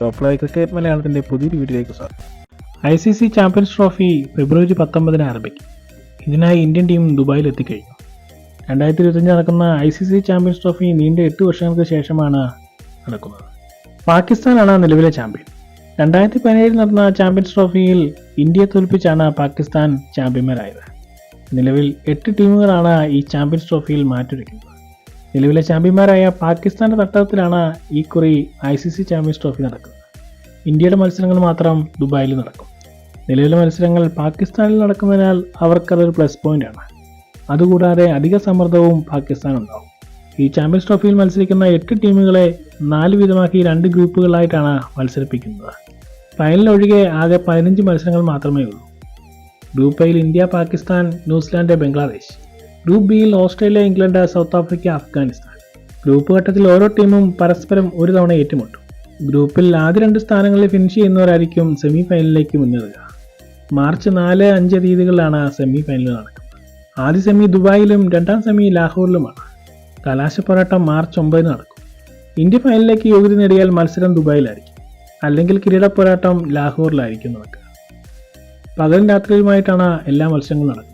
Top live cricket മലയാളത്തിന്റെ പുതിയൊരു വീഡിയോയിലേക്ക് സ്വാഗതം. I C C champions trophy ഫെബ്രുവരി പത്തൊമ്പതിന് ആരംഭിക്കും. ഇതിനായി ഇന്ത്യൻ ടീം ദുബായിൽ എത്തിക്കഴിഞ്ഞു. രണ്ടായിരത്തി ഇരുപത്തഞ്ച് നടക്കുന്ന I C C champions trophy നീണ്ട എട്ട് വർഷങ്ങൾക്ക് ശേഷമാണ് നടക്കുന്നത്. പാകിസ്ഥാനാണ് നിലവിലെ ചാമ്പ്യൻ. രണ്ടായിരത്തി പതിനേഴിൽ നടന്ന ചാമ്പ്യൻസ് ട്രോഫിയിൽ ഇന്ത്യയെ തോൽപ്പിച്ചാണ് പാകിസ്ഥാൻ ചാമ്പ്യന്മാരായത്. നിലവിൽ എട്ട് ടീമുകളാണ് ഈ ചാമ്പ്യൻസ് ട്രോഫിയിൽ മാറ്റുരയ്ക്കുന്നത് നിലവിലെ ചാമ്പ്യന്മാരായ പാകിസ്ഥാന്റെ തട്ടകത്തിലാണ് ഈ കുറി I C C champions trophy നടക്കുന്നത്. ഇന്ത്യയുടെ മത്സരങ്ങൾ മാത്രം ദുബായിൽ നടക്കും. നിലവിലെ മത്സരങ്ങൾ പാകിസ്ഥാനിൽ നടക്കുന്നതിനാൽ അവർക്കതൊരു പ്ലസ് പോയിന്റ് ആണ്. അതുകൂടാതെ അധിക സമ്മർദ്ദവും പാകിസ്ഥാൻ ഉണ്ടാവും ഈ ചാമ്പ്യൻസ് ട്രോഫിയിൽ മത്സരിക്കുന്ന എട്ട് ടീമുകളെ നാല് വീതമാക്കി രണ്ട് ഗ്രൂപ്പുകളായിട്ടാണ് മത്സരിപ്പിക്കുന്നത്. ഫൈനൽ ഒഴികെ ആകെ പതിനഞ്ച് മത്സരങ്ങൾ മാത്രമേ ഉള്ളൂ group India Pakistan New Zealand Bangladesh. Group ബിയിൽ Australia England South Africa Afghanistan. Group ഘട്ടത്തിൽ ഓരോ ടീമും പരസ്പരം ഒരു തവണ ഏറ്റുമുട്ടും. ഗ്രൂപ്പിൽ ആദ്യ രണ്ട് സ്ഥാനങ്ങളിൽ ഫിനിഷ് ചെയ്യുന്നവരായിരിക്കും സെമി ഫൈനലിലേക്ക് മുന്നേറുക. മാർച്ച് നാല് അഞ്ച് തീയതികളിലാണ് സെമി ഫൈനൽ നടക്കുന്നത്. ആദ്യ സെമി ദുബായിലും രണ്ടാം സെമി ലാഹോറിലുമാണ്. കലാശ പോരാട്ടം മാർച്ച് ഒമ്പതിന് നടക്കും. ഇന്ത്യ ഫൈനലിലേക്ക് യോഗ്യത നേടിയാൽ മത്സരം ദുബായിലായിരിക്കും. അല്ലെങ്കിൽ കിരീട പോരാട്ടം ലാഹോറിലായിരിക്കും നടക്കുക. പകലും രാത്രിയിലുമായിട്ടാണ് എല്ലാ മത്സരങ്ങളും നടക്കുന്നത്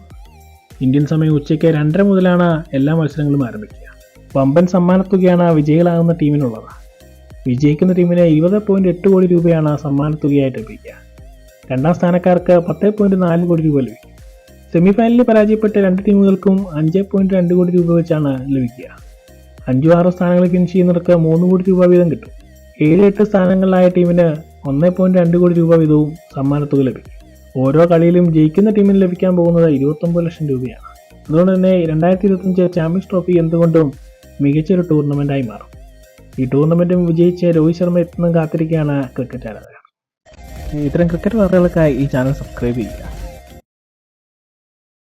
ഇന്ത്യൻ സമയം ഉച്ചയ്ക്ക് രണ്ടര മുതലാണ് എല്ലാ മത്സരങ്ങളും ആരംഭിക്കുക. വമ്പൻ സമ്മാനത്തുകയാണ് വിജയികളാകുന്ന ടീമിനുള്ളത്. വിജയിക്കുന്ന ടീമിന് ഇരുപത് പോയിന്റ് എട്ട് കോടി രൂപയാണ് സമ്മാനത്തുകയായിട്ട് ലഭിക്കുക. രണ്ടാം സ്ഥാനക്കാർക്ക് പത്ത് പോയിന്റ് നാല് കോടി രൂപ ലഭിക്കും. സെമിഫൈനലിൽ പരാജയപ്പെട്ട രണ്ട് ടീമുകൾക്കും അഞ്ച് പോയിന്റ് രണ്ട് കോടി രൂപ വെച്ചാണ് ലഭിക്കുക. അഞ്ചു ആറ് സ്ഥാനങ്ങളിൽ ഫിനിഷ് ചെയ്യുന്നവർക്ക് മൂന്ന് കോടി രൂപ വീതം കിട്ടും. ഏഴ് എട്ട് സ്ഥാനങ്ങളിലായ ടീമിന് ഒന്ന് പോയിന്റ് രണ്ട് കോടി രൂപ വീതവും സമ്മാനത്തുക ലഭിക്കും. ഓരോ കളിയിലും ജയിക്കുന്ന ടീമിന് ലഭിക്കാൻ പോകുന്നത് ഇരുപത്തൊമ്പത് ലക്ഷം രൂപയാണ്. അതുകൊണ്ട് തന്നെ രണ്ടായിരത്തി ഇരുപത്തഞ്ച് ചാമ്പ്യൻസ് ട്രോഫി എന്തുകൊണ്ടും മികച്ചൊരു ടൂർണമെന്റായി മാറും. ഈ ടൂർണമെന്റും വിജയിച്ച് രോഹിത് ശർമ്മ എത്തുന്ന കാത്തിരിക്കുകയാണ് ക്രിക്കറ്റ് ആരാധകർ. ഇത്തരം ക്രിക്കറ്റ് വാർത്തകൾക്കായി ഈ ചാനൽ സബ്സ്ക്രൈബ് ചെയ്യുക.